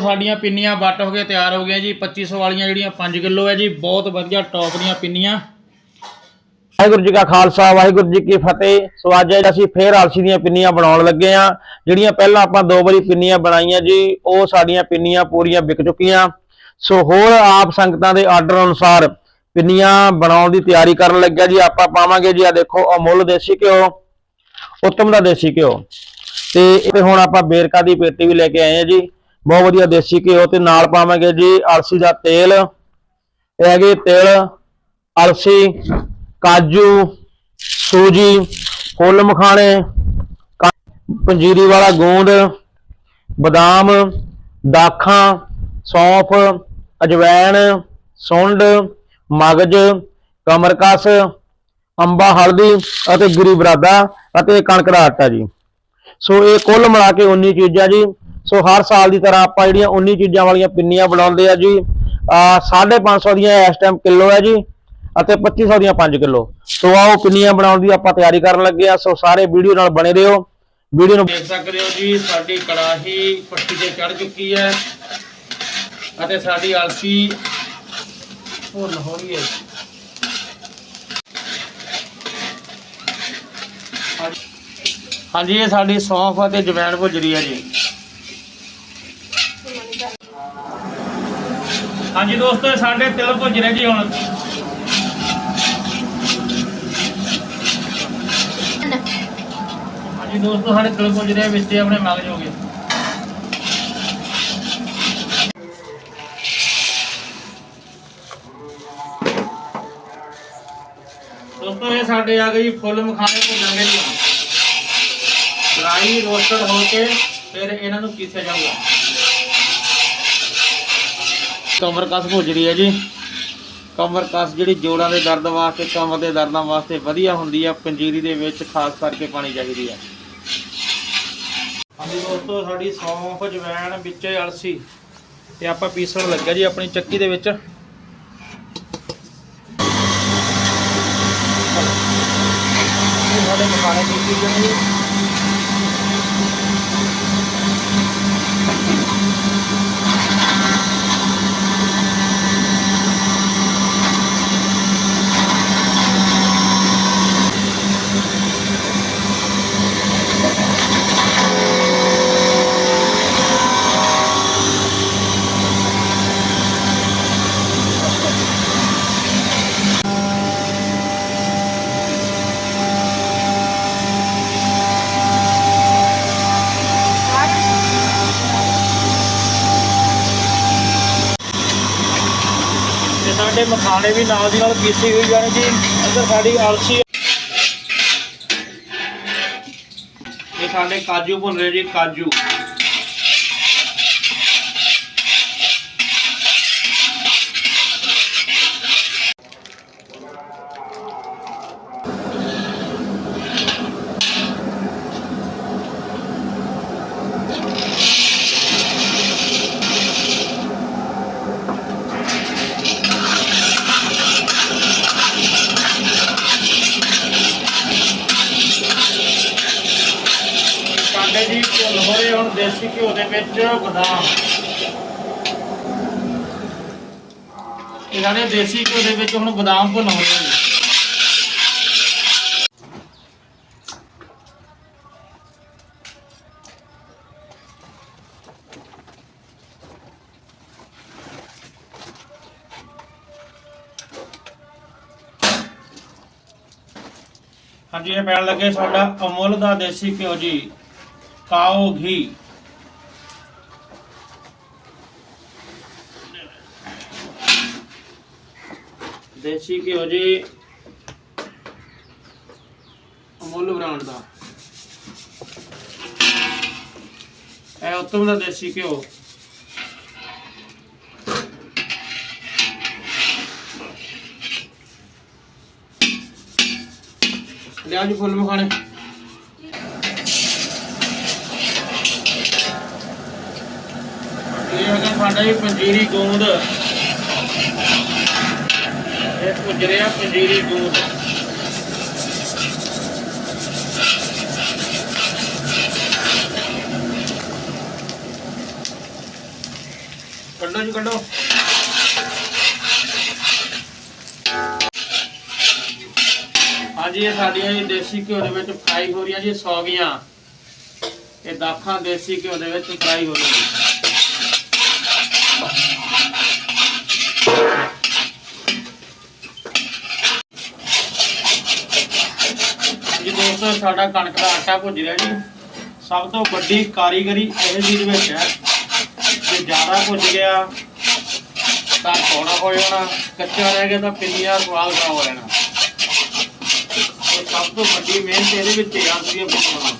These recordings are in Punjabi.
ਸਾਡੀਆਂ ਪਿੰਨੀਆਂ ਵੱਟ ਹੋ ਕੇ ਤਿਆਰ ਹੋ ਗਈਆਂ ਜੀ। 2500 ਵਾਲੀਆਂ ਜਿਹੜੀਆਂ 5 ਕਿਲੋ ਹੈ ਜੀ, ਬਹੁਤ ਵਧੀਆ ਟੌਪ ਦੀਆਂ ਪਿੰਨੀਆਂ। ਵਾਹਿਗੁਰੂ ਜੀ ਕਾ ਖਾਲਸਾ, ਵਾਹਿਗੁਰੂ ਜੀ ਕੀ ਫਤਿਹ। ਸੋ ਅੱਜ ਅਸੀਂ ਫੇਰ ਆਲਸੀ ਦੀਆਂ ਪਿੰਨੀਆਂ ਬਣਾਉਣ ਲੱਗੇ ਆ ਜਿਹੜੀਆਂ ਪਹਿਲਾਂ ਆਪਾਂ ਦੋ ਵਾਰੀ ਪਿੰਨੀਆਂ ਬਣਾਈਆਂ ਜੀ, ਉਹ ਸਾਡੀਆਂ ਪਿੰਨੀਆਂ ਪੂਰੀਆਂ ਵਿਕ ਚੁੱਕੀਆਂ। ਸੋ ਹੋਰ ਆਪ ਸੰਗਤਾਂ ਦੇ ਆਰਡਰ ਅਨੁਸਾਰ ਪਿੰਨੀਆਂ ਬਣਾਉਣ ਦੀ ਤਿਆਰੀ ਕਰਨ ਲੱਗਿਆ ਜੀ। ਆਪਾਂ ਪਾਵਾਂਗੇ ਜੀ ਆ ਦੇਖੋ ਅਮੁੱਲ ਦੇਸੀ ਘਿਓ, ਉੱਤਮ ਦਾ ਦੇਸੀ ਘਿਓ। ਤੇ ਹੁਣ ਆਪਾਂ ਬੇਰਕਾ ਦੀ ਪੇਟੀ ਵੀ ਲੈ ਕੇ ਆਏ ਆ ਜੀ। ਬਹੁਤ ਵਧੀਆ ਦੇਸੀ ਘਿਓ ਤੇ ਨਾਲ ਪਾਵਾਂਗੇ ਜੀ ਅਲਸੀ ਦਾ ਤੇਲ। ਇਹ ਹੈਗੇ ਤਿਲ, ਅਲਸੀ, ਕਾਜੂ, ਸੂਜੀ, ਫੁੱਲ ਮਖਾਣੇ ਪੰਜੀਰੀ ਵਾਲਾ ਗੂੰਦ, ਬਦਾਮ, ਦਾਖਾਂ, ਸੌਂਫ, ਅਜਵੈਣ, ਸੁੰਡ, ਮਗਜ, ਕਮਰਕਸ, ਅੰਬਾ, ਹਲਦੀ ਅਤੇ ਗਿਰੀ ਬਰਾਦਾ ਅਤੇ ਕਣਕ ਦਾ ਆਟਾ ਜੀ। ਸੋ ਇਹ ਕੁੱਲ ਮਿਲਾ ਕੇ 19 ਚੀਜ਼ਾਂ ਜੀ। ਸੋ ਹਰ ਸਾਲ ਦੀ ਤਰ੍ਹਾਂ ਆਪਾਂ ਜਿਹੜੀਆਂ 19 ਚੀਜ਼ਾਂ ਵਾਲੀਆਂ ਪਿੰਨੀਆਂ ਬਣਾਉਂਦੇ ਆ ਜੀ 550 ਦੀਆਂ ਇਸ ਟਾਈਮ ਕਿਲੋ ਹੈ ਜੀ ਅਤੇ 2500 ਦੀਆਂ 5 ਕਿਲੋ। ਸੋ ਆਓ ਪਿੰਨੀਆਂ ਬਣਾਉਣ ਦੀ ਆਪਾਂ ਤਿਆਰੀ ਕਰਨ ਲੱਗੇ ਆ। ਸੋ ਸਾਰੇ ਵੀਡੀਓ ਨਾਲ ਬਣੇ ਰਹੋ। ਵੀਡੀਓ ਨੂੰ ਦੇਖ ਸਕਦੇ ਹੋ ਜੀ, ਸਾਡੀ ਕੜਾਹੀ ਪੱਟੀ ਤੇ ਚੜ ਚੁੱਕੀ ਹੈ ਅਤੇ ਸਾਡੀ ਅਲਸੀ ਭੁੰਨ ਹੋ ਰਹੀ ਹੈ। ਹਾਂਜੀ, ਇਹ ਸਾਡੀ ਸੌਂਫ ਅਤੇ ਜਵੈਣ ਭੁੱਜ ਰਹੀ ਹੈ ਜੀ। ਹਾਂਜੀ ਦੋਸਤੋ ਸਾਡੇ ਤਿਲ ਭੁੱਜ ਰਹੇ ਜੀ ਹੁਣ। ਹਾਂਜੀ ਦੋਸਤੋ, ਸਾਡੇ ਤਿਲ ਭੁੱਜ ਰਹੇ, ਵਿੱਚ ਆਪਣੇ ਮਗਜ ਹੋ ਗਏ। ਦੋਸਤੋ, ਇਹ ਸਾਡੇ ਆ ਗਈ ਫੁੱਲ ਮਖਾਣੇ ਭੁੱਜਾਂਗੇ ਜੀ। ਫਰਾਈ ਰੋਸਟਡ ਹੋ ਕੇ ਫਿਰ ਇਹਨਾਂ ਨੂੰ ਪੀਸਿਆ ਜਾਊਗਾ। ਕਮਰ ਕਸ ਭੁੱਜ ਰਹੀ ਹੈ ਜੀ। ਕਮਰ ਕਸ ਜਿਹੜੀ ਜੋੜਾਂ ਦੇ ਦਰਦ ਵਾਸਤੇ, ਕਮਰ ਦੇ ਦਰਦਾਂ ਵਾਸਤੇ ਵਧੀਆ ਹੁੰਦੀ ਆ, ਪੰਜੀਰੀ ਦੇ ਵਿੱਚ ਖਾਸ ਕਰਕੇ ਪਾਣੀ ਚਾਹੀਦੀ ਆ। ਹਾਂਜੀ ਦੋਸਤੋ, ਸਾਡੀ ਸੌਂਫ, ਜਵੈਣ, ਵਿੱਚ ਅਲਸੀ ਤੇ ਆਪਾਂ ਪੀਸਣ ਲੱਗਾ ਜੀ ਆਪਣੀ ਚੱਕੀ ਦੇ ਵਿੱਚ। ਸਾਡੇ ਮਸਾਲੇ ਪੀਸੀ ਜਾਣਗੇ ਤੇ ਸਾਡੇ ਮਖਾਣੇ ਵੀ ਨਾਲ ਦੀ ਨਾਲ ਕੀਤੀ ਹੋਈ ਜਾਣੀ ਜੀ ਇੱਧਰ ਸਾਡੀ ਅਲਸੀ ਇਹ ਸਾਡੇ ਕਾਜੂ ਭੁੰਨ ਰਹੇ ਜੀ, ਕਾਜੂ। ਸਾਡੇ ਜੀ ਭੁੰਨ ਹੋ ਰਹੇ ਹੁਣ ਦੇਸੀ ਘਿਓ ਦੇ ਵਿੱਚ ਬਦਾਮ। ਇਹ ਸਾਡੇ ਦੇਸੀ ਘਿਓ ਦੇ ਵਿੱਚ ਹੁਣ ਬਦਾਮ ਭੁੰਨ ਨੇ। ਹਾਂਜੀ, ਇਹ ਪੈਣ ਲੱਗੇ ਸਾਡਾ ਅਮੁੱਲ ਦਾ ਦੇਸੀ ਘਿਓ ਜੀ। ਕਾਓ ਘੀ ਦੇਸੀ ਘਿਓ ਜੀ। ਅਮੁੱਲ ਬ੍ਰਾਂਡ ਦਾ। ਇਹ ਉੱਤਮ ਦਾ ਦੇਸੀ ਘਿਓ। ਲਿਆ ਜੀ ਫੁੱਲ ਮਖਾਣੇ ਇਹ ਹੈਗਾ ਸਾਡਾ ਜੀ ਪੰਜੀਰੀ ਗੂੰਦ। ਇਹ ਪੁੱਜ ਪੰਜੀਰੀ ਗੂੰਦ। ਕੱਢੋ ਜੀ, ਕੱਢੋ। ਹਾਂਜੀ, ਇਹ ਸਾਡੀਆਂ ਜੀ ਦੇਸੀ ਘਿਓ ਦੇ ਵਿੱਚ ਫਰਾਈ ਹੋ ਰਹੀਆਂ ਜੀ ਸੌਗੀਆਂ ਇਹ ਦਾਖਾਂ ਦੇਸੀ ਘਿਓ ਦੇ ਵਿੱਚ ਫਰਾਈ ਹੋ ਰਹੀਆਂ ਜੀ ਜੀ ਸਾਡਾ ਕਣਕ ਦਾ ਆਟਾ ਭੁੱਜ ਰਿਹਾ ਜੀ। ਸਭ ਤੋਂ ਵੱਡੀ ਕਾਰੀਗਰੀ ਇਹ ਚੀਜ਼ ਵਿੱਚ ਹੈ ਜੇ ਜ਼ਿਆਦਾ ਭੁੱਜ ਗਿਆ ਤਾਂ ਕੌੜਾ ਹੋ ਜਾਣਾ, ਕੱਚਾ ਰਹਿ ਗਿਆ ਤਾਂ ਪਿੰਨੀਆਂ ਸਵਾਦ ਖਰਾਬ ਹੋ ਜਾਣਾ। ਇਹ ਸਭ ਤੋਂ ਵੱਡੀ ਮਿਹਨਤ ਇਹਦੇ ਵਿੱਚ ਹੀ ਆਉਂਦੀ ਬਣਾਉਣਾ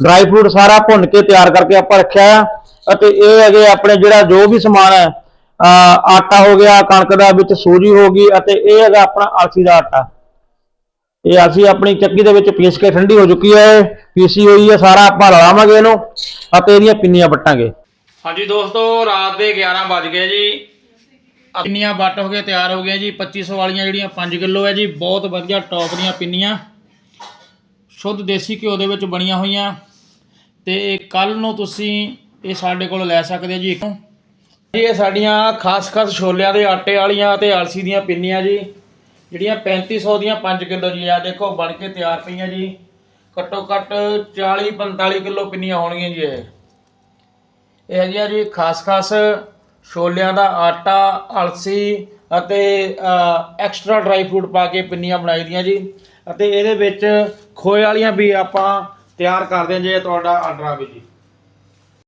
ਡਰਾਈ ਫਰੂਟ ਸਾਰਾ ਭੁੰਨ ਕੇ ਤਿਆਰ ਕਰਕੇ ਆਪਾਂ ਰੱਖਿਆ ਆ। ਅਤੇ ਇਹ ਹੈਗੇ ਆਪਣੇ ਜਿਹੜਾ ਜੋ ਵੀ ਸਮਾਨ ਹੈ ਆਟਾ ਹੋ ਗਿਆ, ਕਣਕ ਦਾ ਵਿੱਚ ਸੂਜੀ ਹੋ ਗਈ, ਅਤੇ ਇਹ ਹੈਗਾ ਆਪਣਾ ਅਲਸੀ ਦਾ ਆਟਾ। ਇਹ ਅਸੀਂ ਆਪਣੀ ਚੱਕੀ ਦੇ ਵਿੱਚ ਪੀਸ ਕੇ ਠੰਡੀ ਹੋ ਚੁੱਕੀ ਹੈ। ਪੀਸੀ ਹੋਈ ਹੈ, ਸਾਰਾ ਆਪਾਂ ਲਾਵਾਂਗੇ ਇਹਨੂੰ, ਅਤੇ ਇਹਦੀਆਂ ਪਿੰਨੀਆਂ ਵੱਟਾਂਗੇ। ਹਾਂਜੀ ਦੋਸਤੋ, ਰਾਤ ਦੇ 11 ਵੱਜ ਗਏ ਜੀ। ਪਿੰਨੀਆਂ ਵੱਟ ਹੋ ਕੇ ਤਿਆਰ ਹੋ ਗਈਆਂ ਜੀ। 2500 ਵਾਲੀਆਂ ਜਿਹੜੀਆਂ 5 ਕਿਲੋ ਹੈ ਜੀ, ਬਹੁਤ ਵਧੀਆ ਟੌਪ ਦੀਆਂ ਪਿੰਨੀਆਂ। ਸ਼ੁੱਧ ਦੇਸੀ ਘਿਓ ਦੇ ਵਿੱਚ ਬਣੀਆਂ ਹੋਈਆਂ। ਤੇ ਕੱਲ ਨੂੰ ਤੁਸੀਂ ਇਹ ਸਾਡੇ ਕੋਲ ਲੈ ਸਕਦੇ ਜੀ। ਜੀ, ਇਹ ਸਾਡੀਆਂ ਖਾਸ ਖਾਸ ਛੋਲਿਆਂ ਦੇ ਆਟੇ ਵਾਲੀਆਂ ਤੇ ਆਲਸੀ ਦੀਆਂ ਪਿੰਨੀਆਂ ਜੀ। ਜਿਹੜੀਆਂ 3500 ਦੀਆਂ 5 ਕਿਲੋ ਜੀ। ਆ ਦੇਖੋ, ਬਣ ਕੇ ਤਿਆਰ ਪਈਆਂ ਜੀ। ਘੱਟੋ ਘੱਟ 40 45 ਕਿਲੋ ਪਿੰਨੀਆਂ ਹੋਣਗੀਆਂ ਜੀ ਇਹ। ਇਹ ਹੈਗੀਆਂ ਜੀ ਖਾਸ ਖਾਸ ਛੋਲਿਆਂ ਦਾ ਆਟਾ ਅਲਸੀ ਅਤੇ ਐਕਸਟਰਾ ਡਰਾਈ ਫਰੂਟ ਪਾ ਕੇ ਪਿੰਨੀਆਂ ਬਣਾਈ ਦੀਆਂ ਜੀ। ਅਤੇ ਇਹਦੇ ਵਿੱਚ ਖੋਏ ਵਾਲੀਆਂ ਵੀ ਆਪਾਂ ਤਿਆਰ ਕਰਦੇ ਹਾਂ ਜੇ ਤੁਹਾਡਾ ਆਰਡਰ ਆਵੇ ਜੀ।